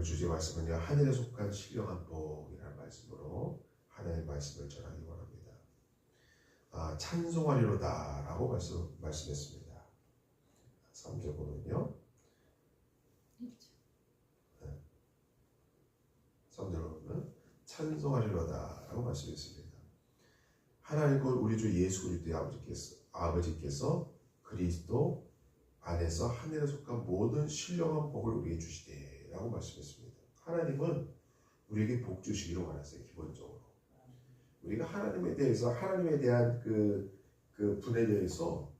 오늘 주제 말씀은요 하늘에 속한 신령한 복이라는 말씀으로 하나님의 말씀을 전하기 원합니다. 아, 찬송하리로다 라고 말씀 말씀했습니다. 3절 보면요. 3절 보면 찬송하리로다 라고 말씀했습니다. 하나님 곧 우리 주 예수 그리스도의 아버지께서 아버지께서 그리스도 안에서 하늘에 속한 모든 신령한 복을 우리에게 주시되 라고 말씀했습니다. 하나님은 우리에게 복 주시기를 원하세요. 기본적으로 우리가 하나님에 대해서 하나님에 대한 그, 그 분에 대해서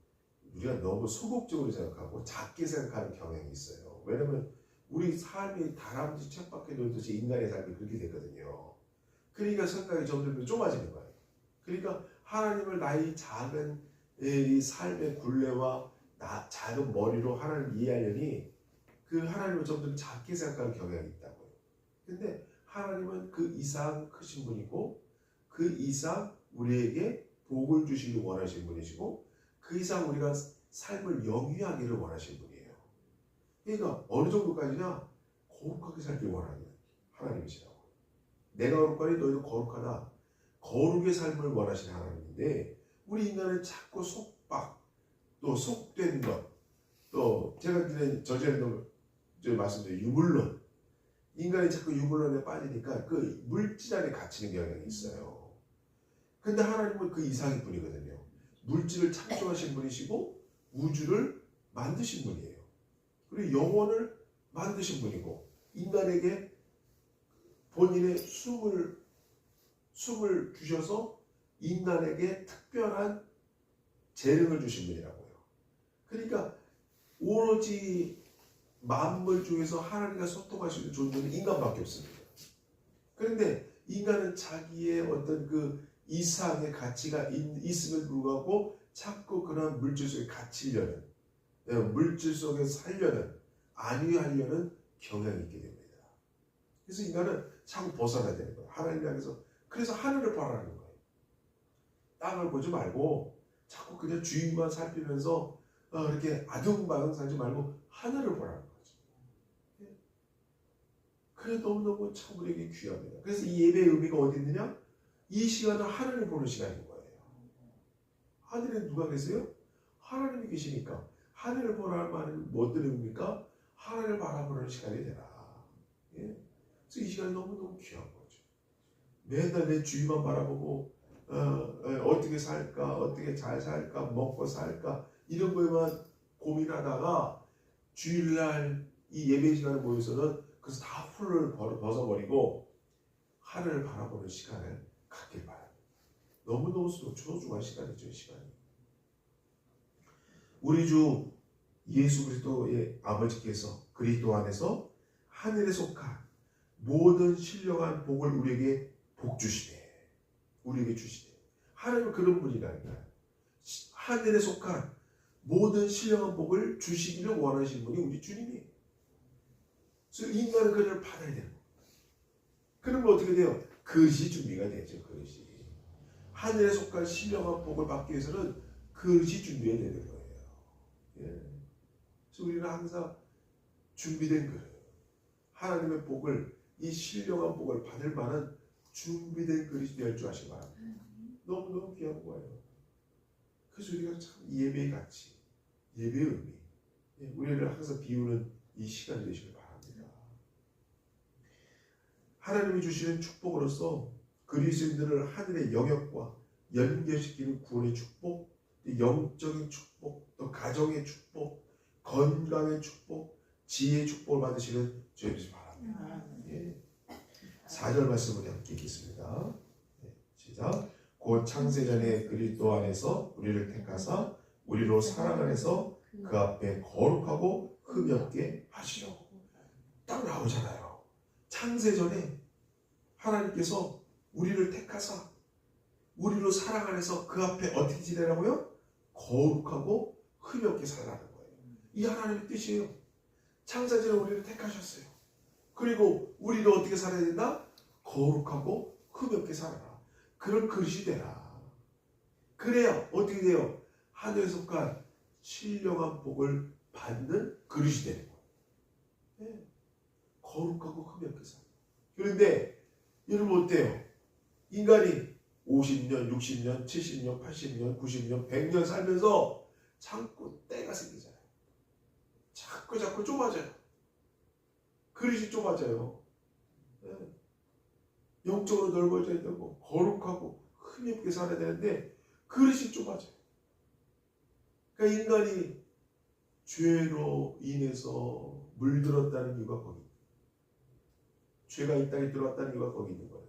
우리가 너무 소극적으로 생각하고 작게 생각하는 경향이 있어요. 왜냐하면 우리 삶이 다람쥐 책밖에 놀듯이 인간의 삶이 그렇게 되거든요. 그러니까 생각이 점점 좁아지는 거예요. 그러니까 하나님을 나의 작은 이 삶의 굴레와 나, 작은 머리로 하나님을 이해하려니 그 하나님을 점점 작게 생각하는 경향이 있다고요. 근데 하나님은 그 이상 크신 분이고 그 이상 우리에게 복을 주시기 원하시는 분이시고 그 이상 우리가 삶을 영위하기를 원하시는 분이에요. 그러니까 어느 정도까지나 거룩하게 살길 원하는 하나님이시라고. 내가 거룩하니 너희도 거룩하다. 거룩의 삶을 원하시는 하나님인데 우리 인간은 자꾸 속박, 또 속된 것, 또 제가 전에 저전 에도 말씀드린 유물론, 인간이 자꾸 유물론에 빠지니까 그 물질 안에 갇히는 경향이 있어요. 근데 하나님은 그 이상의 분이거든요. 물질을 창조하신 분이시고 우주를 만드신 분이에요. 그리고 영혼을 만드신 분이고 인간에게 본인의 숨을 숨을 주셔서 인간에게 특별한 재능을 주신 분이라고요. 그러니까 오로지 만물 중에서 하나님과 소통할 수 있는 존재는 인간밖에 없습니다. 그런데 인간은 자기의 어떤 그 이상의 가치가 있음을 불구하고 자꾸 그런 물질 속에 갇히려는 예, 물질 속에 살려는 안위하려는 경향이 있게 됩니다. 그래서 인간은 자꾸 벗어나야 되는 거예요. 하나님 향해서 그래서 하늘을 바라는 거예요. 땅을 보지 말고 자꾸 그냥 주인만 살피면서 어, 이렇게 아둥바둥 살지 말고 하늘을 보라는. 예. 그래 너무너무 참 우리에게 귀합니다. 그래서 이 예배의 의미가 어디 있느냐? 이 시간은 하늘을 보는 시간인 거예요. 하늘에 누가 계세요? 하나님이 계시니까 하늘을 보라는 말은 무엇을 의미입니까? 하늘을 바라보는 시간이 되라. 예? 그래서 이 시간이 너무너무 귀한 거죠. 매달 내 주위만 바라보고 어, 어, 떻게 살까, 어떻게 잘 살까, 먹고 살까 이런 거에만 고민하다가 주일날 이 예배 시간에 모여서는 그래서 다 풀을 벗어버리고 하늘을 바라보는 시간을 갖길 바랍니다. 너무너무 소중한 시간이죠, 이 시간이. 우리 주 예수 그리스도의 아버지께서 그리스도 안에서 하늘에 속한 모든 신령한 복을 우리에게 복 주시되 우리에게 주시되 하나님은 그런 분이라니까요. 하늘에 속한 모든 신령한 복을 주시기를 원하시는 분이 우리 주님이에요. 그래서 인간은 그를 받아야 되는 거예요. 그러면 어떻게 돼요? 그릇이 준비가 되죠. 그릇이. 하늘에 속한 신령한 복을 받기 위해서는 그릇이 준비해야 되는 거예요. 예. 그래서 우리는 항상 준비된 그릇. 하나님의 복을 이 신령한 복을 받을 만한 준비된 그릇이 될 줄 아시기. 너무너무 귀한 거예요. 그래서 우리가 참 예배의 가치, 예배의 의미, 예, 우리를 항상 비우는 이 시간이 되시길 바랍니다. 하나님이 주시는 축복으로서 그리스도인들을 하늘의 영역과 연결시키는 구원의 축복, 영적인 축복, 또 가정의 축복, 건강의 축복, 지혜의 축복을 받으시는 주님이 바랍니다. 예. 4절 말씀을 함께 읽겠습니다. 네, 시작. 곧 창세전에 그리스도 안에서 우리를 택하사 우리로 사랑 안에서 그 앞에 거룩하고 흠없게 하시려고 딱 나오잖아요. 창세전에 하나님께서 우리를 택하사 우리로 사랑 안에서 그 앞에 어떻게 지내라고요? 거룩하고 흠없게 살라는 거예요. 이 하나님의 뜻이에요. 창세전에 우리를 택하셨어요. 그리고 우리를 어떻게 살아야 된다? 거룩하고 흠없게 살아라. 그런 그릇이 되라. 그래야 어떻게 돼요? 하늘에 속한 신령한 복을 받는 그릇이 되는 거예요. 네. 거룩하고 흠이 없게 살아요. 그런데 여러분 어때요? 인간이 50년, 60년, 70년, 80년, 90년, 100년 살면서 자꾸 때가 생기잖아요. 자꾸 자꾸 좁아져요. 그릇이 좁아져요. 예. 영적으로 넓어져야 되고 거룩하고 흠이 없게 살아야 되는데 그릇이 좁아져요. 그러니까 인간이 죄로 인해서 물들었다는 이유가 거기. 죄가 이 땅에 들어왔다는 이유가 거기 있는 거예요.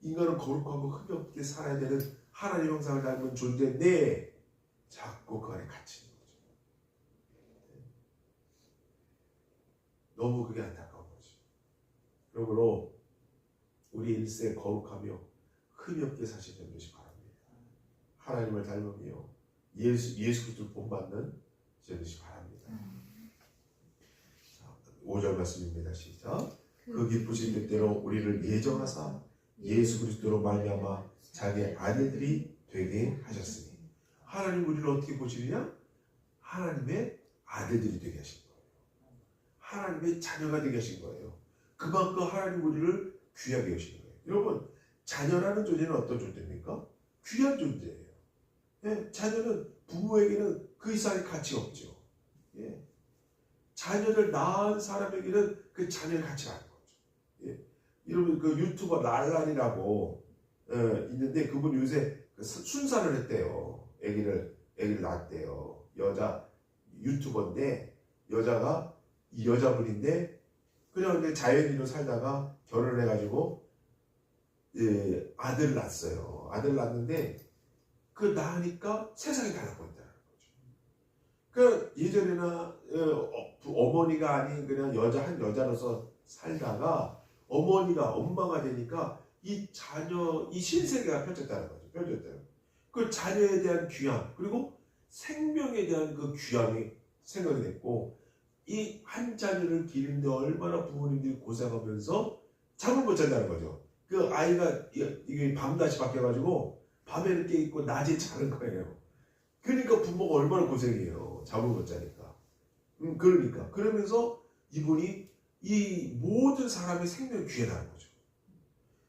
인간은 거룩하고 흠이 없게 살아야 되는 하나님 형상을 닮은 존재인데 자꾸 그 안에 갇히는 거죠. 너무 그게 안타까운 거죠. 그러므로 우리 일세 거룩하며 흠이 없게 사시는 것이 바랍니다. 하나님을 닮으며 예수 예수 그리스도를 본받는 되시 바랍니다. 자, 5절 말씀입니다. 시작. 그 기쁘신 뜻대로 우리를 예정하사 예수 그리스도로 말미암아 자기의 아들들이 되게 하셨으니 하나님 우리를 어떻게 보시느냐? 하나님의 아들들이 되게 하신 거예요. 하나님의 자녀가 되게 하신 거예요. 그만큼 하나님 우리를 귀하게 하신 거예요. 여러분 자녀라는 존재는 어떤 존재입니까? 귀한 존재예요. 예, 자녀는 부모에게는 그 이상의 가치 없죠. 예. 자녀를 낳은 사람에게는 그 자녀의 가치가 예. 여러분 그 유튜버 랄랄이라고 어, 있는데 그분 요새 그 수- 순산을 했대요. 아기를 아기를 낳았대요. 여자 유튜버인데 여자가 이 여자분인데 그냥 이제 자연인으로 살다가 결혼을 해가지고 예, 아들 낳았어요. 아들 낳았는데 그 낳으니까 세상이 달라버린다는 거죠. 그 예전에나 어, 머니가 아닌 그냥 여자 한 여자로서 살다가 어머니가 엄마가 되니까 이 자녀 이 신세계가 펼쳤다는 거죠. 펼쳤대요. 그 자녀에 대한 귀함 그리고 생명에 대한 그 귀함이 생각이 됐고 이 한 자녀를 기르는데 얼마나 부모님들이 고생하면서 잠을 못 잔다는 거죠. 그 아이가 이- 이게 밤낮이 바뀌어가지고 밤에는 깨 있고 낮에 자는 거예요. 그러니까 부모가 얼마나 고생해요. 잠을 못 자니까. 음, 그러니까 그러면서 이분이 이 모든 사람의 생명이 귀하다는 거죠.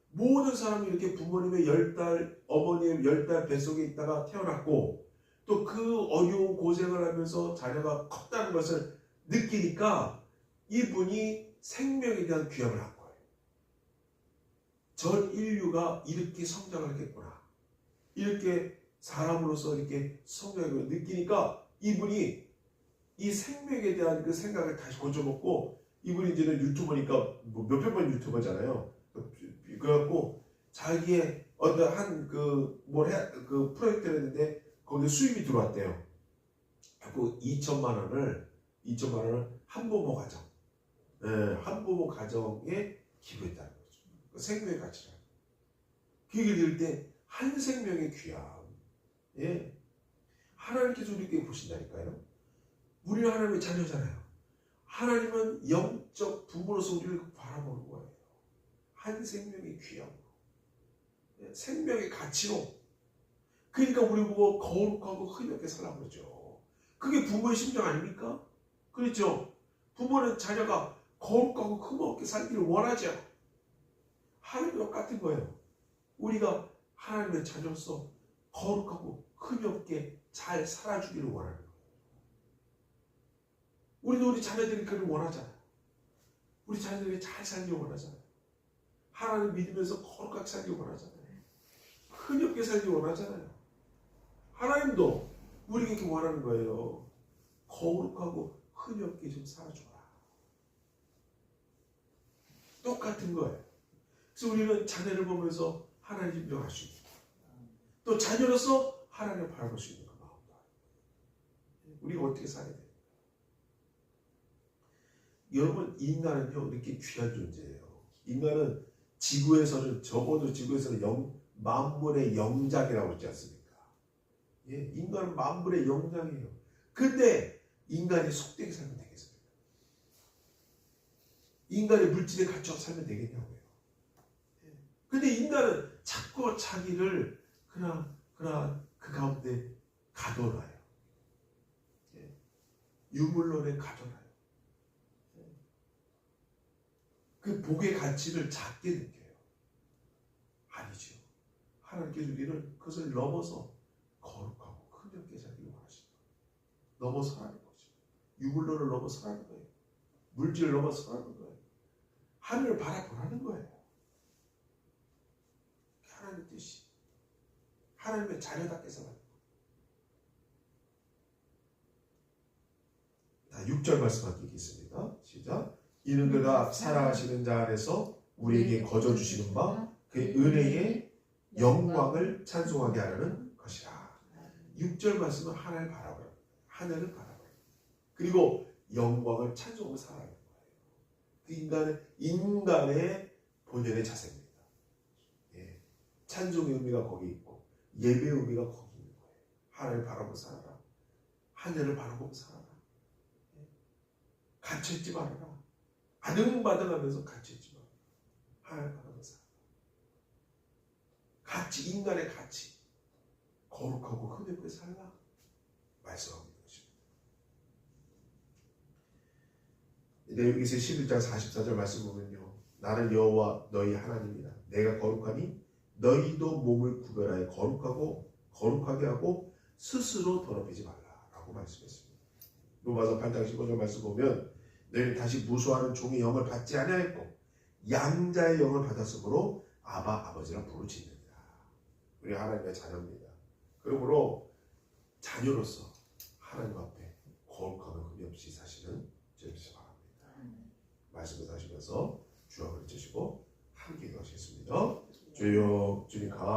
모든 사람이 이렇게 부모님의 열 달, 어머니의 열달 뱃속에 있다가 태어났고 또 그 어려운 고생을 하면서 자녀가 컸다는 것을 느끼니까 이분이 생명에 대한 귀함을 한 거예요. 전 인류가 이렇게 성장을 하겠구나. 이렇게 사람으로서 이렇게 성장을 느끼니까 이분이 이 생명에 대한 그 생각을 다시 고쳐먹고 이분이 이제는 유튜버니까 뭐 몇백 번 유튜버잖아요. 그래갖고 자기의 어떤 한 그뭘해그 프로젝트를 했는데 거기에 수입이 들어왔대요. 그 2천만 원을 2천만 원을 한부모 가정, 예, 한부모 가정에 기부했다는 거죠. 그 생명의 가치라. 그 얘기를 들을 때 한 생명의 귀함, 예, 하나님께서 우리에게 보신다니까요. 우리는 하나님의 자녀잖아요. 하나님은 영적 부모로서 우리를 바라보는 거예요. 한 생명의 귀함으로. 예, 생명의 가치로. 그러니까 우리 보고 거룩하고 흠없게 살라고 그러죠. 그게 부모의 심정 아닙니까? 그렇죠. 부모는 자녀가 거룩하고 흠없게 살기를 원하죠. 하나님과 똑같은 거예요. 우리가 하나님의 자녀로서 거룩하고 흠이 없게 잘 살아주기를 거예요. 우리도 우리 자녀들이 그를 원하잖아요. 우리 자녀들이 잘 살기 원하잖아요. 하나님 믿으면서 거룩하게 살기 원하잖아요. 없게 살기 원하잖아요. 하나님도 우리에게 원하는 거예요. 거룩하고 흠이 없게 좀 살아줘라. 똑같은 거예요. 그래서 우리는 자녀를 보면서 하나님 인정할 수 있고 또 자녀로서 하나님을 바라볼 수 있는 그 마음도 우리가 어떻게 살아야 돼요? 여러분 인간은요 이렇게 귀한 존재예요. 인간은 지구에서는 적어도 지구에서는 영, 만물의 영장이라고 했지 않습니까? 예, 인간은 만물의 영장이에요. 근데 인간이 속되게 살면 되겠습니까? 인간의 물질에 갇혀 살면 되겠냐고요. 예. 근데 인간은 자꾸 자기를 그냥 그냥 그 가운데 가둬놔요. 예. 유물론에 가둬놔요. 예. 그 복의 가치를 작게 느껴요. 아니죠. 하나님께서 우리를 그것을 넘어서 거룩하고 크게 자기를 원하신다. 넘어서라는 거죠. 유물론을 넘어서라는 거예요. 물질을 넘어서라는 거예요. 하늘을 바라보라는 거예요. 하나님의 뜻이 하나님의 자녀답게 살아요. 자, 6절 말씀 함께 읽겠습니다. 시작. 이는 그가 사랑하시는 자 안에서 우리에게 거저 주시는 바 그의 은혜의 영광을 찬송하게 하려는 것이라. 6절 말씀은 하나를 바라보라. 하늘을 바라보라. 그리고 영광을 찬송하며 살아가는 거예요. 그 인간의 인간의 본연의 자세입니다. 예. 찬송의 의미가 거기 있고 예배의 의미가 거기 있는 거예요. 하나를 바라보고 살아라. 하늘을 바라보고 살아라. 예. 갇혀있지 말아라. 갇혀있지 말아라. 하나를 바라보고 살아라. 가치, 인간의 가치. 거룩하고 흠없게 살라. 네, 여기서 11장 44절 말씀 보면요. 나는 여호와 너희 하나님이다. 내가 거룩하니 너희도 몸을 구별하여 거룩하고 거룩하게 하고 스스로 더럽히지 말라라고 말씀했습니다. 로마서 8장 15절 말씀 보면 너희는 다시 무수하는 종의 영을 받지 아니하였고 양자의 영을 받았으므로 아바 아버지라 부르짖는다. 우리 하나님의 자녀입니다. 그러므로 자녀로서 하나님 앞에 거룩하고 흠이 없이 사시는 저희들 바랍니다. 말씀을 하시면서 주여 그르치시고 함께 기도하시겠습니다. 주여 주님 감